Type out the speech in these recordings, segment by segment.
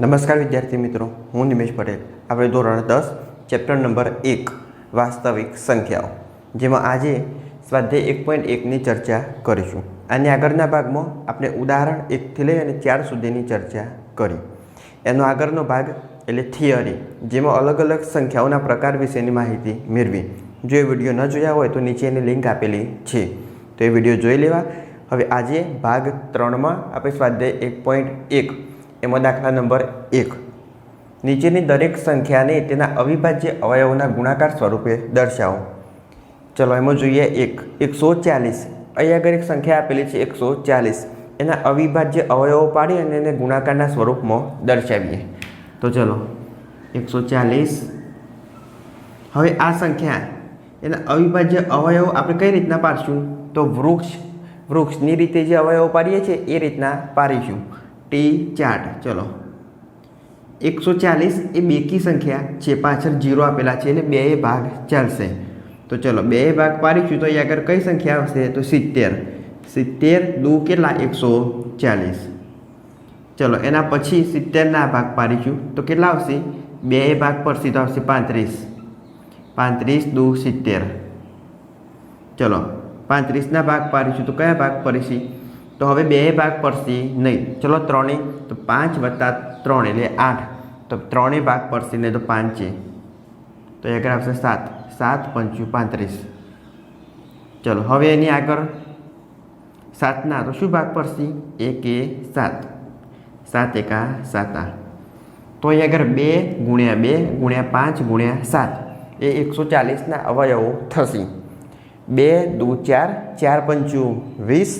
નમસ્કાર વિદ્યાર્થી મિત્રો, હું નિમેશ પટેલ. આપણે ધોરણ દસ, ચેપ્ટર નંબર એક, વાસ્તવિક સંખ્યાઓ, જેમાં આજે સ્વાધ્યાય એક પોઈન્ટ એકની ચર્ચા કરીશું. આની આગળના ભાગમાં આપણે ઉદાહરણ એકથી લઈ અને ચાર સુધીની ચર્ચા કરી. એનો આગળનો ભાગ, એટલે થિયરી, જેમાં અલગ અલગ સંખ્યાઓના પ્રકાર વિશેની માહિતી મેળવી. જો એ વીડિયો ન જોયા હોય તો નીચે એની લિંક આપેલી છે. તો એ વીડિયો જોઈ લેવા. હવે આજે ભાગ ત્રણમાં આપણે સ્વાધ્યાય એક પોઈન્ટ એક એમાં દાખલા નંબર એક. નીચેની દરેક સંખ્યાને તેના અવિભાજ્ય અવયવોના ગુણાકાર સ્વરૂપે દર્શાવો. ચલો એમાં જોઈએ એક. એકસો ચાલીસ. અહીંયા આગળ એક સંખ્યા આપેલી છે, એકસો ચાલીસ. એના અવિભાજ્ય અવયવો પાડી અને એને ગુણાકારના સ્વરૂપમાં દર્શાવીએ. તો ચલો, એકસો ચાલીસ. હવે આ સંખ્યા, એના અવિભાજ્ય અવયવો આપણે કઈ રીતના પાડશું? તો વૃક્ષ. વૃક્ષની રીતે જે અવયવો પાડીએ છીએ, એ રીતના પાડીશું. T chart. ચલો. એકસો ચાલીસ એ બેકી સંખ્યા છે. પાછળ જીરો આપેલા છે એટલે બે ભાગ ચાલશે. તો ચલો, બે ભાગ પાડીશું તો અહીંયા આગળ કઈ સંખ્યા આવશે? તો સિત્તેર. સિત્તેર દુ કેટલા? એકસો ચાલીસ. ચલો, એના પછી સિત્તેરના ભાગ પાડીશું. તો કેટલા આવશે? બે ભાગ પડશે તો આવશે પાંત્રીસ. પાંત્રીસ દુ સિત્તેર. ચલો, પાંત્રીસના ભાગ પાડીશું તો કયા ભાગ પડશે? તો હવે બે ભાગ પડશે નહીં. ચલો ત્રણે તો પાંચ વત્તા ત્રણ એટલે આઠ. તો ત્રણે ભાગ પડશે નહીં તો પાંચે તો એ આગળ આવશે સાત. સાત પંચું પાંત્રીસ. ચલો, હવે એની આગળ સાતના, તો શું ભાગ પડશે? એક એ સાત. સાત એકા સાતા તો અહીં આગળ બે ગુણ્યા બે ગુણ્યા પાંચ ગુણ્યા સાત. એ એકસો ચાલીસના અવયવો થશે. બે, દુ, ચાર ચાર પંચું વીસ.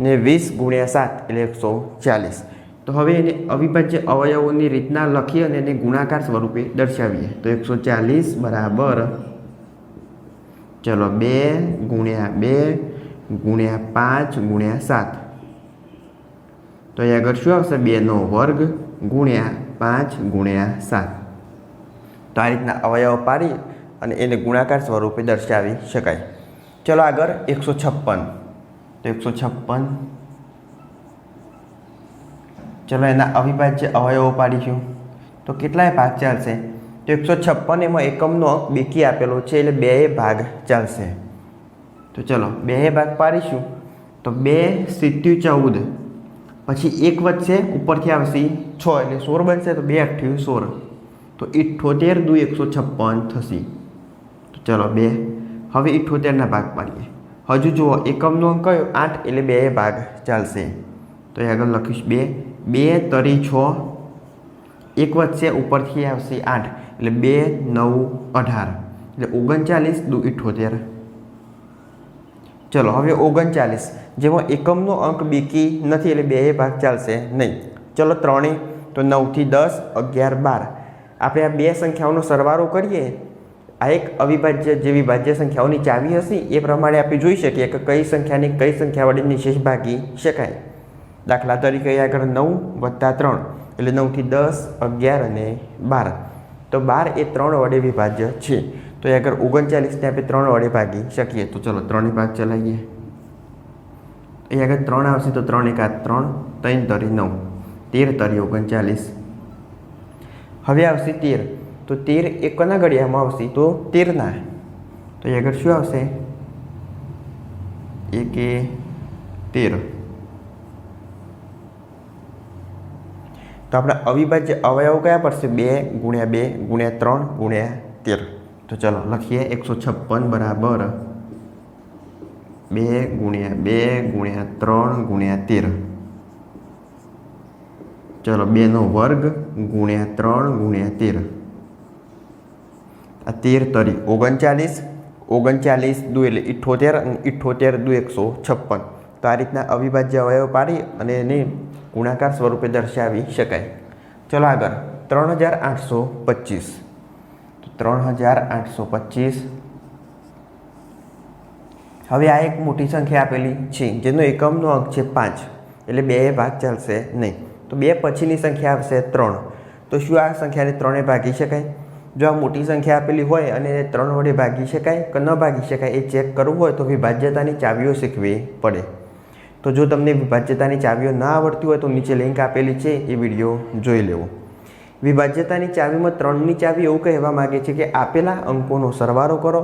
ને વીસ ગુણ્યા સાત, એટલે એકસો ચાલીસ. તો હવે એને અવિભાજ્ય અવયવોની રીતના લખી અને એને ગુણાકાર સ્વરૂપે દર્શાવીએ. તો એકસો ચાલીસ બરાબર ચલો બે ગુણ્યા બે ગુણ્યા પાંચ ગુણ્યા સાત. તો અહીં આગળ શું આવશે? બેનો વર્ગ ગુણ્યા પાંચ ગુણ્યા સાત. તો આ રીતના અવયવ પાડી અને એને ગુણાકાર સ્વરૂપે દર્શાવી શકાય. ચલો આગળ એકસો છપ્પન. તો એકસો છપ્પન. ચલો એના અવિભાજ્ય અવયવો પાડીશું. તો કેટલાય ભાગ ચાલશે? તો એકસો છપ્પન એમાં એકમનો અંક બેકી આપેલો છે, એટલે બે ભાગ ચાલશે. તો ચલો, બે ભાગ પાડીશું. તો બે સિત્યુ ચૌદ. પછી એક વચ્ચે ઉપરથી આવશે છ, એટલે સોળ બનશે, તો બે અઠ્યાવીસ સોળ. તો ઇઠ્ઠોતેર દુ એકસો છપ્પન થશે. તો ચલો, બે. હવે ઇઠ્ઠોતેરના ભાગ પાડીએ. હજુ જુઓ, એકમનો અંક કયો આઠ એટલે બે ભાગ ચાલશે? તો એ આગળ લખીશ બે. બે તરી છ, એક વચ્ચે ઉપરથી આવશે આઠ, એટલે બે, નવ, અઢાર. એટલે ઓગણચાલીસ દુ ઇઠોતેર ચલો, હવે ઓગણચાલીસ. જેમાં એકમનો અંક બેકી નથી એટલે બે ભાગ ચાલશે નહીં. ચલો, ત્રણેય. તો નવથી દસ, અગિયાર, બાર. આપણે આ બે સંખ્યાઓનો સરવારો કરીએ. આ એક અવિભાજ્ય જે વિભાજ્ય સંખ્યાઓની ચાવી હશે, એ પ્રમાણે આપણે જોઈ શકીએ કે કઈ સંખ્યાને કઈ સંખ્યા વડે નિશેષ ભાગી શકાય. દાખલા તરીકે આગળ નવ વત્તા ત્રણ, એટલે નવથી દસ, અગિયાર અને બાર. તો બાર એ ત્રણ વડે વિભાજ્ય છે. તો એ આગળ ઓગણચાલીસને આપણે ત્રણ વડે ભાગી શકીએ. તો ચલો ત્રણે ભાગ ચલાવીએ. એ આગળ ત્રણ આવશે તો ત્રણ એકાદ ત્રણ ત્રણ તરી નવ. તેર તરી ઓગણચાલીસ. હવે આવશે તેર. તો તેર એ કોના આવશે? તો તેરના. તો એ આગળ શું આવશે? એક એ તેર. તો આપણા અવિભાજ્ય અવયવ કયા પડશે બે ગુણ્યા બે ગુણ્યા ત્રણ ગુણ્યા તેર. તો ચલો લખીએ એકસો છપ્પન બરાબર. બે ગુણ્યા બે ગુણ્યા ત્રણ ગુણ્યા તેર. ચલો બેનો વર્ગ ગુણ્યા ત્રણ ગુણ્યા તેર. આ તેર તરી ઓગણચાલીસ ઓગણચાલીસ દુ એટલે ઇઠ્ઠોતેર અને ઇઠ્ઠોતેર દુ એકસો છપ્પન તો આ રીતના અવિભાજ્ય અવયવ પાડી અને એને ગુણાકાર સ્વરૂપે દર્શાવી શકાય ચલો આગળ. ત્રણ હજાર આઠસો પચીસ તો ત્રણ હજાર આઠસો પચીસ હવે આ એક મોટી સંખ્યા આપેલી છે જેનો એકમનો અંક છે પાંચ એટલે બે ભાગ ચાલશે નહીં તો બે પછીની સંખ્યા આવશે ત્રણ તો શું આ સંખ્યાને ત્રણે ભાગી શકાય જો આ મોટી સંખ્યા આપેલી હોય અને ત્રણ વડે ભાગી શકાય કે ન ભાગી શકાય એ ચેક કરવું હોય તો વિભાજ્યતાની ચાવીઓ શીખવી પડે. તો જો તમને વિભાજ્યતાની ચાવીઓ ના આવડતી હોય તો નીચે લિંક આપેલી છે એ વીડિયો જોઈ લેવો. વિભાજ્યતાની ચાવીમાં ત્રણની ચાવી એવું કહેવા માગે છે કે આપેલા અંકોનો સરવારો કરો.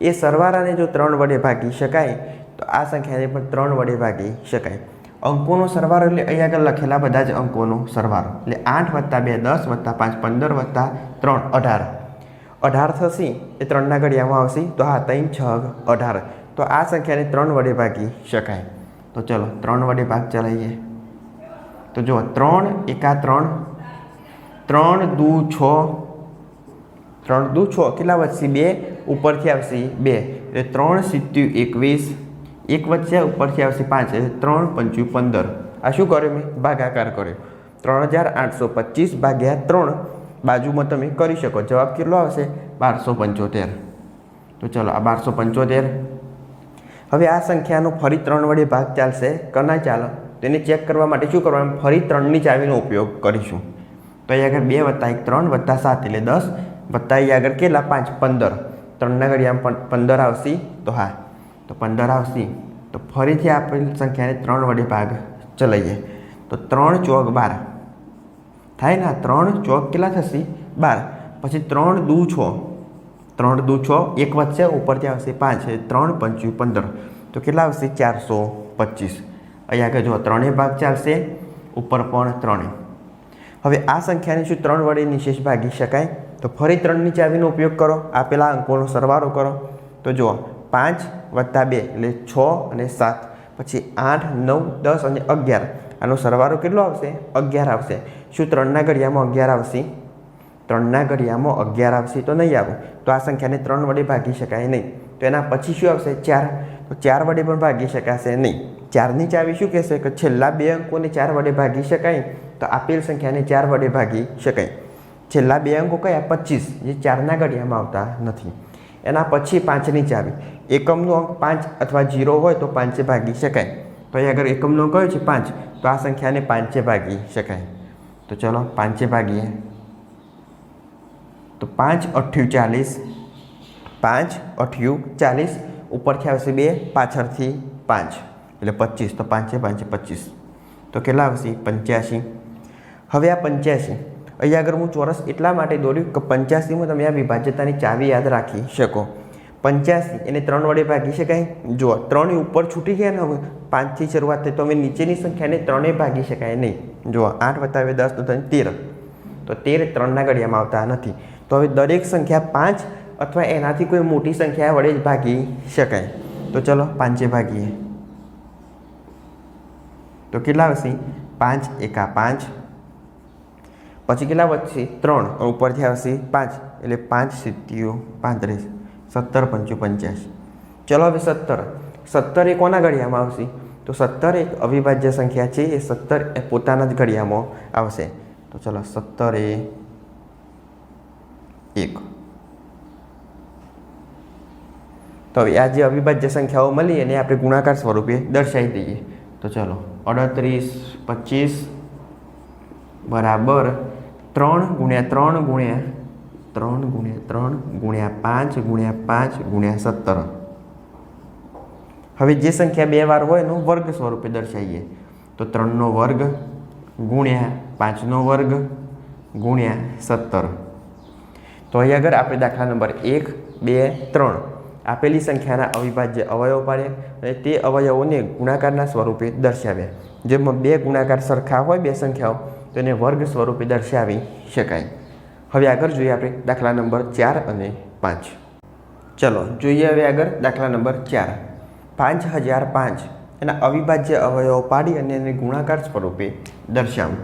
એ સરવાળાને જો ત્રણ વડે ભાગી શકાય તો આ સંખ્યાને પણ ત્રણ વડે ભાગી શકાય. અંકોનો સરવાળો એટલે અહીં આગળ લખેલા બધા જ અંકોનો સરવાળો. એટલે આઠ વત્તા બે દસ વત્તા પાંચ પંદર વત્તા ત્રણ અઢાર. અઢાર થશે, એ ત્રણના ઘડિયામાં આવશે, તો હા ત્રણ, છ, અઢાર. તો આ સંખ્યાને ત્રણ વડે ભાગી શકાય. તો ચલો, ત્રણ વડે ભાગ ચલાવીએ. તો જુઓ, ત્રણ એકા ત્રણ ત્રણ દુ છ, ત્રણ દુ છ કેટલા વધશે? બે, ઉપરથી આવશે બે. એટલે ત્રણ સિત્યુ એકવીસ, એક વચ્ચે ઉપરથી આવશે પાંચ. એટલે ત્રણ પંચું પંદર. આ શું કર્યું મેં? ભાગાકાર કર્યો. ત્રણ હજાર આઠસો પચીસ ભાગ્યા ત્રણ બાજુમાં તમે કરી શકો. જવાબ કેટલો આવશે? બારસો પંચોતેર. તો ચલો, આ બારસો પંચોતેર. હવે આ સંખ્યાનો ફરી ત્રણ વડે ભાગ ચાલશે. કના ચાલો? તેને ચેક કરવા માટે શું કરવાનું? ફરી ત્રણની ચાવીનો ઉપયોગ કરીશું. તો અહીં આગળ બે વત્તા એક, ત્રણ વત્તા સાત એટલે દસ. વત્તા અહીં આગળ કેટલા? પાંચ, પંદર. ત્રણના ઘડિયામાં આમ પંદર આવશે. તો હા. તો પંદર આવશે. તો ફરીથી આપેલ સંખ્યાને ત્રણ વડે ભાગ ચલાવીએ. તો ત્રણ ચોક બાર. થાય ને ત્રણ ચોક કેટલા થશે? બાર. પછી ત્રણ દુ છ. ત્રણ દુ છ, એક વચ્ચે ઉપરથી આવશે પાંચ. ત્રણ પંચું પંદર. તો કેટલા આવશે? ચારસો પચીસ. અહીંયા આગળ જો ત્રણેય ભાગ ચાલશે, ઉપર પણ ત્રણે હવે આ સંખ્યાને શું ત્રણ વડે નિશેષ ભાગી શકાય? તો ફરી ત્રણની ચાવીનો ઉપયોગ કરો. આપેલા અંકોનો સરવાળો કરો. તો જુઓ, પાંચ વત્તા બે એટલે છ અને સાત. પછી આઠ, નવ, દસ અને અગિયાર. આનો સરવાળો કેટલો આવશે? અગિયાર આવશે. શું ત્રણના ઘડિયામાં અગિયાર આવશે? ત્રણના ઘડિયામાં અગિયાર આવશે તો નહીં આવે. તો આ સંખ્યાને ત્રણ વડે ભાગી શકાય નહીં. તો એના પછી શું આવશે? ચાર. તો ચાર વડે પણ ભાગી શકાશે નહીં. ચારની ચાવી શું કહેશે? કે છેલ્લા બે અંકોને ચાર વડે ભાગી શકાય. તો આપેલ સંખ્યાને ચાર વડે ભાગી શકાય. છેલ્લા બે અંકો કયા? પચીસ. જે ચારના ઘડિયામાં આવતા નથી. એના પછી પાંચની ચાવી. એકમનો અંક પાંચ અથવા જીરો હોય તો પાંચે ભાગી શકાય. તો અહીં આગળ એકમનો કયો છે? પાંચ. તો આ સંખ્યાને પાંચે ભાગી શકાય. તો ચલો પાંચે ભાગીએ. તો પાંચ અઠ્યું ચાલીસ, પાંચ અઠ્યું ચાલીસ, ઉપરથી આવશે બે, પાછળથી પાંચ. એટલે પચીસ, તો પાંચે પાંચે પચીસ. તો કેટલા આવશે? પંચ્યાસી. હવે આ પંચ્યાસી. અહીંયા આગળ હું ચોરસ એટલા માટે દોર્યું કે પંચ્યાસીમાં તમે આ વિભાજ્યતાની ચાવી યાદ રાખી શકો. પંચ્યાસી એને ત્રણ વડે ભાગી શકાય? જુઓ ત્રણ ઉપર છૂટી ગયા ને હવે? પાંચથી શરૂઆત થાય તો હવે નીચેની સંખ્યાને ત્રણે ભાગી શકાય નહીં. જો આઠ વતાવે દસ, તો થાય તેર. તો તેર ત્રણના ઘડિયામાં આવતા નથી. તો હવે દરેક સંખ્યા પાંચ અથવા એનાથી કોઈ મોટી સંખ્યા વડે જ ભાગી શકાય. તો ચલો પાંચે ભાગીએ. તો કેટલા આવશે? પાંચ એકા પાંચ. પછી કેટલા વધશે? ત્રણ. ઉપરથી આવશે પાંચ. એટલે પાંચ સિત્તીઓ પાંત્રીસ. સત્તર પંચો પંચ્યાસી. ચલો હવે સત્તર. સત્તર એ કોના ઘડિયામાં આવશે? તો સત્તર એક અવિભાજ્ય સંખ્યા છે, એ સત્તર એ પોતાના જ ઘડિયામાં આવશે. તો ચલો સત્તર એ એક. તો હવે આ જે અવિભાજ્ય સંખ્યાઓ મળી એને આપણે ગુણાકાર સ્વરૂપે દર્શાવી દઈએ. તો ચલો અડત્રીસ, પચીસ બરાબર ત્રણ ગુણ્યા ત્રણ ગુણ્યા ત્રણ ગુણ્યા ત્રણ ગુણ્યા પાંચ ગુણ્યા પાંચ ગુણ્યા સત્તર. હવે જે સંખ્યા બે વાર હોય એનું વર્ગ સ્વરૂપે દર્શાવીએ. તો ત્રણનો વર્ગ ગુણ્યા પાંચનો વર્ગ ગુણ્યા સત્તર. તો અહીં આગળ આપણે દાખલા નંબર એક, બે, ત્રણ આપેલી સંખ્યાના અવિભાજ્ય અવયવ પાડ્યા અને તે અવયવોને ગુણાકારના સ્વરૂપે દર્શાવ્યા. જેમાં બે ગુણાકાર સરખા હોય, બે સંખ્યાઓ, તો એને વર્ગ સ્વરૂપે દર્શાવી શકાય. હવે આગળ જોઈએ આપણે દાખલા નંબર ચાર અને પાંચ. ચલો, જોઈએ હવે આગળ દાખલા નંબર ચાર. પાંચ હજાર પાંચ. એના અવિભાજ્ય અવયવો પાડી અને એને ગુણાકાર સ્વરૂપે દર્શાવું.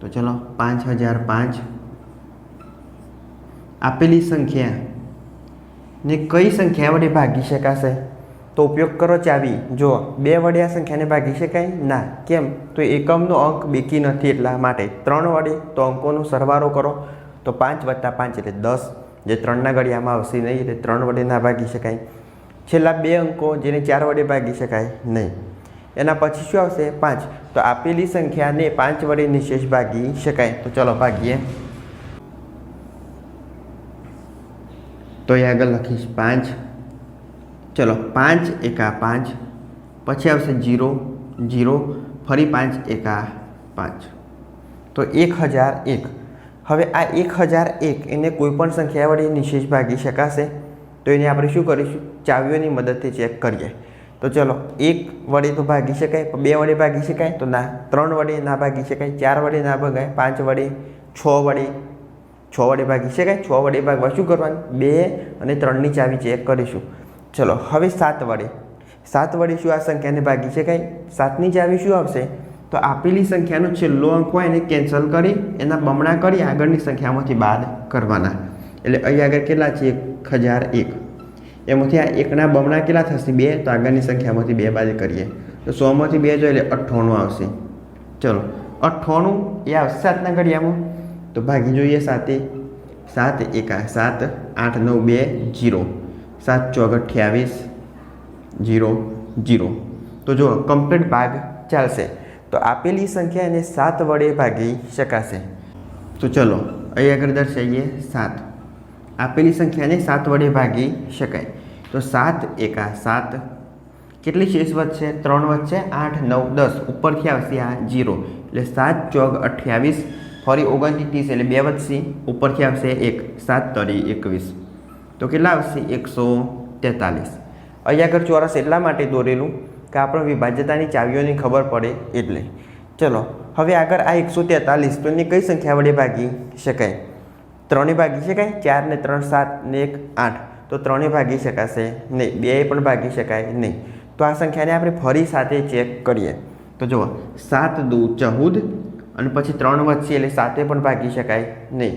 તો ચલો પાંચ હજાર પાંચ. આપેલી સંખ્યા ને કઈ સંખ્યા વડે ભાગી શકાશે? તો ઉપયોગ કરો ચાવી. જો બે વડે આ સંખ્યાને ભાગી શકાય? ના. કેમ? તો એકમનો અંક બેકી નથી એટલા માટે. ત્રણ વડે તો અંકોનો સરવાળો કરો. તો પાંચ વત્તા પાંચ એટલે દસ. જે ત્રણના ગળિયામાં આવશે નહીં, એટલે ત્રણ વડે ના ભાગી શકાય. છેલ્લા બે અંકો જેને ચાર વડે ભાગી શકાય નહીં. એના પછી શું આવશે? પાંચ. તો આપેલી સંખ્યાને પાંચ વડે નિશેષ ભાગી શકાય. તો ચલો ભાગીએ. તો એ આગળ લખીશ. પાંચ. ચલો, પાંચ એકા પાંચ. પછી આવશે જીરો. જીરો. ફરી પાંચ એકા પાંચ. તો એક હજાર એક. હવે આ એક હજાર એક એને કોઈપણ સંખ્યા વડે નિશેષ ભાગી શકાશે. તો એને આપણે શું કરીશું? ચાવીઓની મદદથી ચેક કરીએ. તો ચલો, એક વડે તો ભાગી શકાય, બે વડે ભાગી શકાય, તો ના, ત્રણ વડે ના ભાગી શકાય, ચાર વડે ના ભગાય, પાંચ વડે, છ વડે છ વડે ભાગી શકાય, છ વડે ભાગવા શું કરવાનું? બે અને ત્રણની ચાવી ચેક કરીશું. ચલો, હવે સાત વડે. સાત વડે શું આ સંખ્યાને ભાગી શકાય? સાતની ચાવી શું આવશે? તો આપેલી સંખ્યાનો છેલ્લો અંક હોય એને કેન્સલ કરી, એના બમણા કરી આગળની સંખ્યામાંથી બાદ કરવાના. એટલે અહીં આગળ કેટલા છે? એક હજાર એક. એમાંથી આ એકના બમણા કેટલા થશે? બે? તો આગળની સંખ્યામાંથી બે બાદ કરીએ. તો સોમાંથી બે જોઈએ એટલે અઠ્ઠાણું આવશે. ચલો, અઠ્ઠાણું એ આવશે સાતના ઘડિયામાં તો ભાગી જોઈએ સાતે. સાત એકા સાત આઠ નવ બે જીરો. સાત ચોક અઠ્યાવીસ જીરો જીરો. તો જો કમ્પ્લીટ ભાગ ચાલશે. તો આપેલી સંખ્યાને સાત વડે ભાગી શકાશે. તો ચલો અહીં આગળ દર્શાવીએ સાત. આપેલી સંખ્યાને સાત વડે ભાગી શકાય. તો સાત એકા સાત. કેટલી શેષ વધશે ત્રણ વધશે આઠ, નવ, દસ. ઉપરથી આવશે આ જીરો. એટલે સાત ચોગ અઠ્યાવીસ. ફરી ઓગણથી ત્રીસ એટલે બે વધશે ઉપરથી આવશે એક. સાત તરી એકવીસ. તો કેટલા આવશે? એકસો તેતાલીસ. અહીંયા આગળ ચોરસ એટલા માટે દોરેલું કે આપણે વિભાજ્યતાની ચાવીઓની ખબર પડે એટલે. ચલો, હવે આગળ આ એકસો તેતાલીસ. તો એને કઈ સંખ્યા વડે ભાગી શકાય? ત્રણે ભાગી શકાય? ચાર ને ત્રણ, સાત ને એક, આઠ. તો ત્રણે ભાગી શકાશે નહીં બે પણ ભાગી શકાય નહીં. તો આ સંખ્યાને આપણે ફરી સાથે ચેક કરીએ. તો જુઓ, સાત દુ ચૌદ અને પછી ત્રણ વધશે એટલે સાતે પણ ભાગી શકાય નહીં.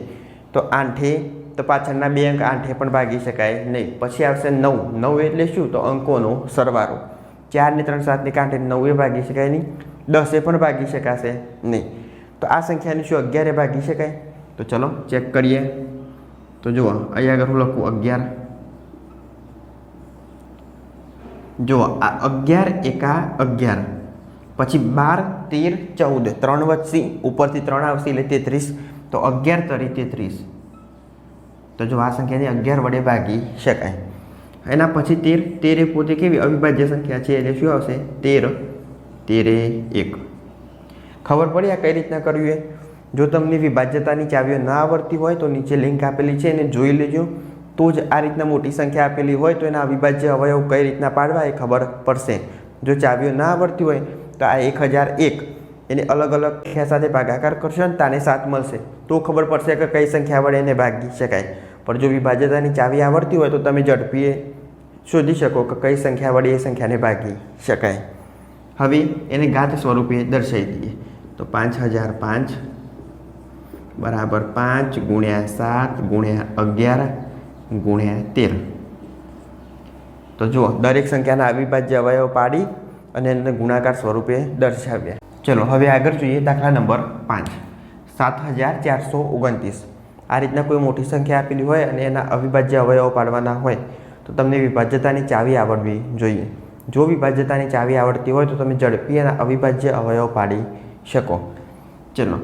તો આઠે, તો પાછળના બે અંક આઠે પણ ભાગી શકાય નહીં. પછી આવશે નવ. નવ એટલે શું? તો અંકોનો સરવારો. ચારને ત્રણ, સાતને કાંઠે નવે ભાગી શકાય નહીં. દસે પણ ભાગી શકાશે નહીં. તો આ સંખ્યાને શું? અગિયારે ભાગી શકાય? તો ચલો ચેક કરીએ. તો જુઓ, અહીંયા આગળ હું લખું અગિયાર. જુઓ આ અગિયાર એકા અગિયાર, પછી બાર, તેર, ચૌદ, ત્રણ વધશે ઉપરથી ત્રણ આવશે એટલે તેત્રીસ, તો અગિયાર તરી તેત્રીસ. તો જો આ સંખ્યાને અગિયાર વડે ભાગી શકાય. એના પછી તેર, તેરે પોતે કેવી અવિભાજ્ય સંખ્યા છે એટલે શું આવશે? તેર, તેરે એક. ખબર પડી આ કઈ રીતના કરવી જો તમને વિભાજ્યતાની ચાવીઓ ના આવડતી હોય તો નીચે લિંક આપેલી છે એને જોઈ લેજો. તો જ આ રીતના મોટી સંખ્યા આપેલી હોય તો એના અવિભાજ્ય અવયવ કઈ રીતના પાડવા એ ખબર પડશે. જો ચાવીઓ ના આવડતી હોય તો આ એક હજાર એક એને અલગ અલગ સંખ્યા સાથે ભાગાકાર કરશો ને તાને સાત મળશે. તો ખબર પડશે કે કઈ સંખ્યા વડે એને ભાગી શકાય. પણ જો વિભાજ્યતાની ચાવી આવડતી હોય તો તમે ઝડપીએ શોધી શકો કે કઈ સંખ્યા વડે એ સંખ્યાને ભાગી શકાય. હવે એને ઘાત સ્વરૂપે દર્શાવી દઈએ. તો પાંચ હજાર પાંચ બરાબર પાંચ ગુણ્યા સાત ગુણ્યા અગિયાર ગુણ્યા તેર. તો જુઓ, દરેક સંખ્યાના અવિભાજ્ય અવયવ પાડી અને એને ગુણાકાર સ્વરૂપે દર્શાવ્યા. ચલો, હવે આગળ જોઈએ દાખલા નંબર પાંચ. સાત હજાર ચારસો ઓગણત્રીસ. આ રીતના કોઈ મોટી સંખ્યા આપેલી હોય અને એના અવિભાજ્ય અવયવો પાડવાના હોય, તો તમને વિભાજ્યતાની ચાવી આવડવી જોઈએ. જો વિભાજ્યતાની ચાવી આવડતી હોય, તો તમે ઝડપી એના અવિભાજ્ય અવયવ પાડી શકો. ચલો,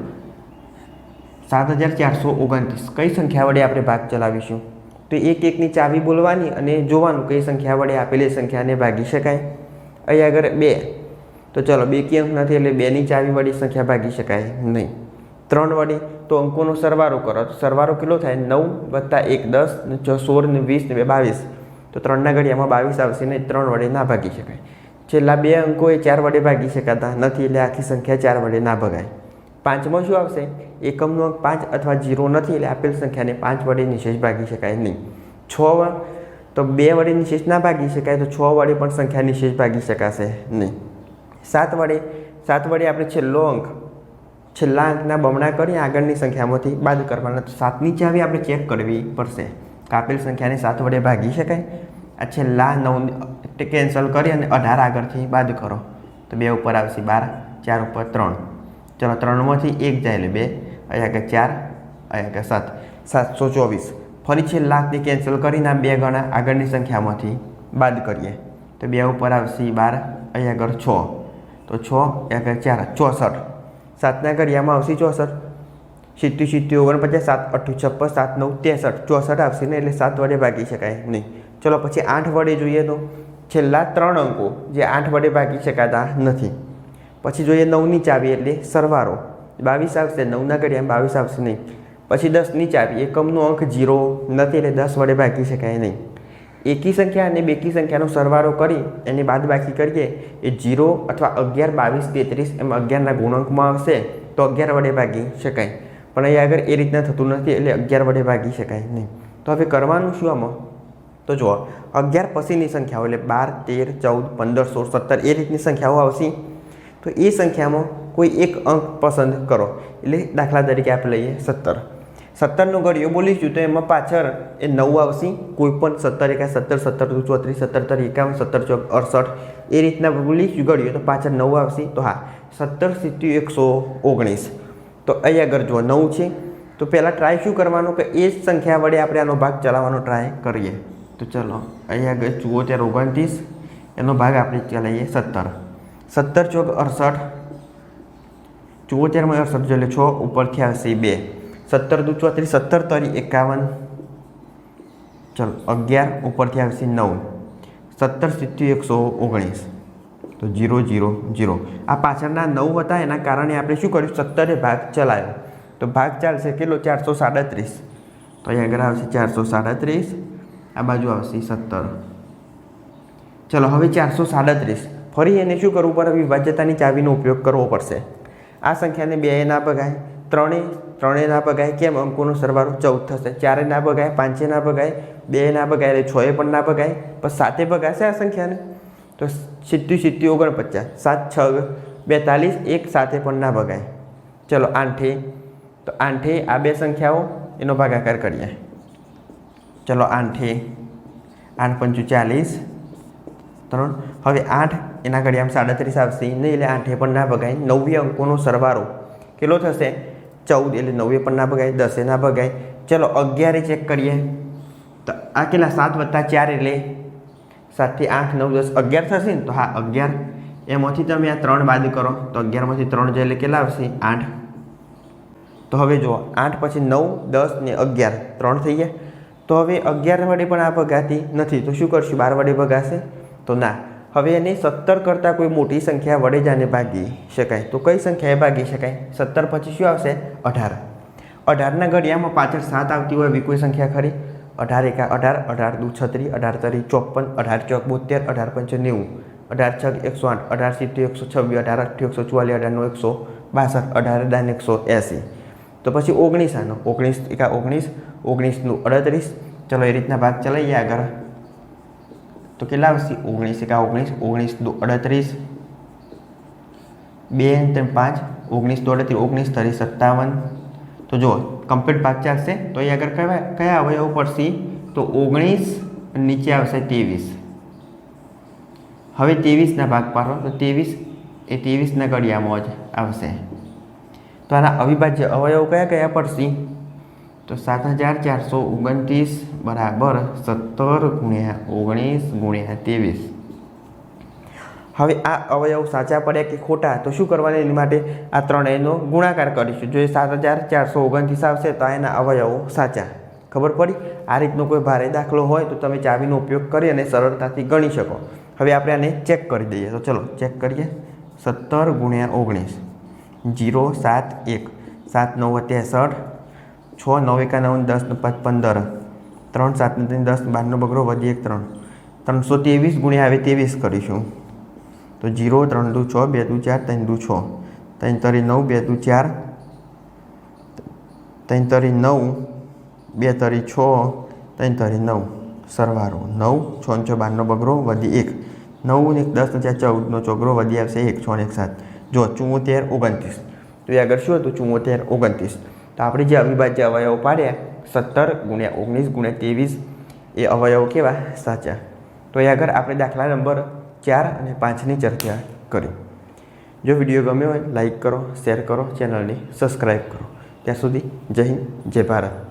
સાત હજાર ચારસો ઓગણત્રીસ. કઈ સંખ્યા વડે આપણે ભાગ ચલાવીશું? તો એક એકની ચાવી બોલવાની અને જોવાનું કઈ સંખ્યા વડે આપેલી સંખ્યાને ભાગી શકાય. અહીં આગળ બે. તો ચલો, બે કે અંક નથી એટલે બેની ચાવી વડી સંખ્યા ભાગી શકાય નહીં. ત્રણ વડે, તો અંકોનો સરવારો કરો. તો સરવારો કેટલો થાય? નવ વત્તા એક દસ, ને છ સોળ, ને વીસ, ને બે બાવીસ. તો ત્રણના ઘડિયામાં બાવીસ આવશે ને ત્રણ વડે ના ભાગી શકાય. છેલ્લા બે અંકો એ ચાર વડે ભાગી શકાતા નથી એટલે આખી સંખ્યા ચાર વડે ના ભગાય. પાંચમાં શું આવશે? એકમનો અંક પાંચ અથવા જીરો નથી એટલે આપેલ સંખ્યાને પાંચ વડે નિશેષ ભાગી શકાય નહીં. છ તો બે વડે નિશેષ ના ભાગી શકાય તો છ વડે પણ સંખ્યા નિશેષ ભાગી શકાશે નહીં. સાત વડે સાત વડે આપણે છેલ્લો અંક છેલ્લા અંકના બમણા કરી આગળની સંખ્યામાંથી બાદ કરવાના. તો સાતની ચાવી આપણે ચેક કરવી પડશે કાપેલ સંખ્યાને સાત વડે ભાગી શકાય. આ છેલ્લા નવ કેન્સલ કરી અને અઢાર આગળથી બાદ કરો. તો બે ઉપર આવશે બાર, ચાર ઉપર ત્રણ. ચલો ત્રણમાંથી એક જાય એટલે બે, અહીંયા કે ચાર, અહીંયા કે સાત. સાતસો ચોવીસ. ફરી છેલ્લાથી કેન્સલ કરીને આ બે ગણા આગળની સંખ્યામાંથી બાદ કરીએ. તો બે ઉપર આવશે બાર, અહીંયા આગળ છ. તો છ આગળ ચાર, ચોસઠ. સાતના ઘડિયામાં આવશે ચોસઠ. સિત્તી સિત્તી ઓગણપચાસ, સાત, અઠ્ઠું, છપ્પન, સાત, નવ, ત્રેસઠ. ચોસઠ આવશે ને એટલે સાત વડે ભાગી શકાય નહીં. ચલો પછી આઠ વડે જોઈએ તો છેલ્લા ત્રણ અંકો જે આઠ વડે ભાગી શકાતા નથી. પછી જોઈએ નવની ચાવી એટલે સરવારો. બાવીસ આવશે, નવના ઘડિયા બાવીસ આવશે નહીં. પછી દસની ચાવી, એકમનો અંક જીરો નથી એટલે દસ વડે ભાગી શકાય નહીં. એકી સંખ્યા અને બેકી સંખ્યાનો સરવારો કરી, એની બાદ બાકી કરીએ, એ જીરો અથવા અગિયાર, બાવીસ, તેત્રીસ એમ અગિયારના ગુણાંકમાં આવશે, તો અગિયાર વડે ભાગી શકાય. પણ અહીં આગળ એ રીતના થતું નથી, એટલે અગિયાર વડે ભાગી શકાય નહીં. તો હવે કરવાનું શું આમાં? તો જુઓ, અગિયાર પછીની સંખ્યાઓ એટલે બાર, તેર, ચૌદ, પંદર, સોળ, સત્તર, એ રીતની સંખ્યાઓ આવશે. તો એ સંખ્યામાં કોઈ એક અંક પસંદ કરો. એટલે દાખલા તરીકે આપણે લઈએ સત્તર. સત્તરનો ઘડિયો બોલીશું તો એમાં પાછળ એ નવ આવશે. કોઈ પણ સત્તર એકા સત્તર સત્તર દુ ચોત્રીસ, સત્તર તર એકાવન, સત્તર ચોક અડસઠ એ રીતના બોલીશું ઘડિયો. તો પાછળ નવ આવશે. તો હા, સત્તર સિત્તેર એકસો ઓગણીસ. તો અહીંયા આગળ જો નવ છે. તો પહેલાં ટ્રાય શું કરવાનું? કે એ જ સંખ્યા વડે આપણે આનો ભાગ ચલાવવાનો ટ્રાય કરીએ. તો ચલો અહીંયા આગળ જુઓ, ત્યારે ઓગણત્રીસ. એનો ભાગ આપણે ચલાવીએ સત્તર. સત્તર ચોક અડસઠ. ત્યારમાં અડસઠ એટલે છ ઉપરથી આવશે બે. સત્તર દુ ચોત્રીસ, સત્તર તરી એકાવન. ચલો, અગિયાર ઉપરથી આવશે નવ. સત્તર સિત્તેર, એકસો ઓગણીસ. તો જીરો જીરો જીરો. આ પાછળના નવ હતા, એના કારણે આપણે શું કર્યું? સત્તરે ભાગ ચલાવ્યો તો ભાગ ચાલશે કેટલો? ચારસો સાડત્રીસ. તો અહીં આગળ આવશે ચારસો સાડત્રીસ. આ બાજુ આવશે સત્તર. ચલો, હવે ચારસો સાડત્રીસ. ફરી એને શું કરવું પડે? વિભાજ્યતાની ચાવીનો ઉપયોગ કરવો પડશે. આ સંખ્યાને બે ના ભગાય, ત્રણે ત્રણે ના ભગાય, કેમ? અંકોનો સરવાળો ચૌદ થશે. ચારે ના ભગાય, પાંચે ના ભગાય, બે ના ભગાય, એટલે છએ પણ ના ભગાય. પણ સાતે ભગાશે આ સંખ્યાને? તો સિત્તી સિત્તી ઓગણપચાસ. સાત, છ, બેતાલીસ, એક સાથે પણ ના ભગાય. ચલો, આઠે. તો આઠે, આ બે સંખ્યાઓ, એનો ભાગાકાર કરીએ. ચલો, આઠે. આઠ પંચું ચાલીસ. ત્રણ. હવે આઠ, એના ઘડિયામાં સાડત્રીસ આવશે. નહીં એટલે આઠે પણ ના ભગાય. નવ્ય અંકોનો સરવારો કેટલો થશે? ચૌદ. એટલે નવે પણ ના ભગાય. દસે ના ભગાય. ચલો, અગિયારે ચેક કરીએ. તો આ કેટલા? સાત વત્તા ચાર એટલે સાતથી આઠ, નવ, દસ. અગિયાર થશે ને? તો હા, અગિયાર. એમાંથી તમે આ ત્રણ બાદ કરો. તો અગિયારમાંથી ત્રણ જાય એટલે કેટલા આવશે? આઠ. તો હવે જુઓ. આઠ પછી નવ, દસ ને અગિયાર. ત્રણ થઈ ગયા. તો હવે અગિયાર વડે પણ આ ભગાતી નથી. તો શું કરશું? બાર વડે ભગાશે? તો ના, હવે એને સત્તર કરતાં કોઈ મોટી સંખ્યા વડે જ આને ભાગી શકાય. તો કઈ સંખ્યાએ ભાગી શકાય? સત્તર પછી શું આવશે? અઢાર. અઢારના ઘડિયામાં પાછળ સાત આવતી હોય એવી કોઈ સંખ્યા ખરી? અઢાર એકા અઢાર અઢાર દુ છત્રીસ અઢાર તરી ચોપન, અઢાર ચોક બોતેર અઢાર પંચ નેવું. અઢાર છ એકસો આઠ, અઢાર સિત્તેર એકસો છવ્વીસ, અઢાર અઠ્ઠી એકસો ચુવાલીસ અઢારનો એકસો બાસઠ, અઢાર દાન એકસો એંસી. તો પછી ઓગણીસ આનો. ઓગણીસ એકા ઓગણીસ, ઓગણીસનું અડત્રીસ. ચલો એ રીતના ભાગ ચલાવીએ આગળ. તો કેટલા આવશે? ઓગણીસ એકા ઓગણીસ ઓગણીસ દો, અડત્રીસ. બે, ત્રણ, પાંચ, ઓગણીસ દો, અડત્રીસ, ઓગણીસ તરી સત્તાવન. તો જુઓ કમ્પ્લીટ ભાગ ચાલશે તો અહીં આગળ કયા કયા અવયવો પડશે તો ઓગણીસ નીચે આવશે ત્રેવીસ. હવે ત્રેવીસના ભાગ પાડો, તો ત્રેવીસ એ ત્રેવીસના ઘડિયામાં જ આવશે. તો આના અવિભાજ્ય અવયવો કયા કયા પડશે તો સાત હજાર ચારસો ઓગણત્રીસ બરાબર સત્તર ગુણ્યા ઓગણીસ ગુણ્યા ત્રેવીસ. હવે આ અવયવ સાચા પડ્યા કે ખોટા? તો શું કરવાના એની માટે? આ ત્રણેયનો ગુણાકાર કરીશું. જો એ સાત હજાર ચારસો ઓગણત્રીસ આવશે તો એના અવયવો સાચા. ખબર પડી? આ રીતનો કોઈ ભારે દાખલો હોય તો તમે ચાવીનો ઉપયોગ કરી અને સરળતાથી ગણી શકો. હવે આપણે આને ચેક કરી દઈએ. તો ચલો, ચેક કરીએ. સત્તર ગુણ્યા ઓગણીસ. જીરો સાત એક. સાત નવ ત્રેસઠ છ નવ એકા દસ પાંચ, પંદર. ત્રણ સાત ને દસ બારનો બગડો વધી એક ત્રણ. ત્રણસો ત્રેવીસ ગુણ્યા હવે ત્રેવીસ કરીશું. તો જીરો, ત્રણ દુ છ, બે દુ ચાર, ત્રણ દુ છ. ત્રણ તરી નવ, બે દુ ચાર. ત્રણ તરી નવ, બે તરી છ. ત્રણ તરી નવ. સરવારો. નવ, છ છ બારનો બગડો વધી એક. નવ ને એક, દસ ને ચાર ચૌદનો ચોગરો વધી આવશે એક. છ ને એક, સાત. જો ચુમ્મોતેર ઓગણત્રીસ. તો એ આગળ શું હતું? ચુમ્મોતેર ઓગણત્રીસ. તો આપણે જે અવિભાજ્ય અવયવો પાડ્યા, સત્તર ગુણ્યા ઓગણીસ ગુણ્યા ત્રેવીસ, એ અવયવો કેવા? સાચા. તો એ આગળ આપણે દાખલા નંબર ચાર અને પાંચની ચર્ચા કરી. જો વીડિયો ગમ્યો હોય, લાઈક કરો, શેર કરો, ચેનલને સબસ્ક્રાઈબ કરો. ત્યાં સુધી જય હિન્દ, જય ભારત.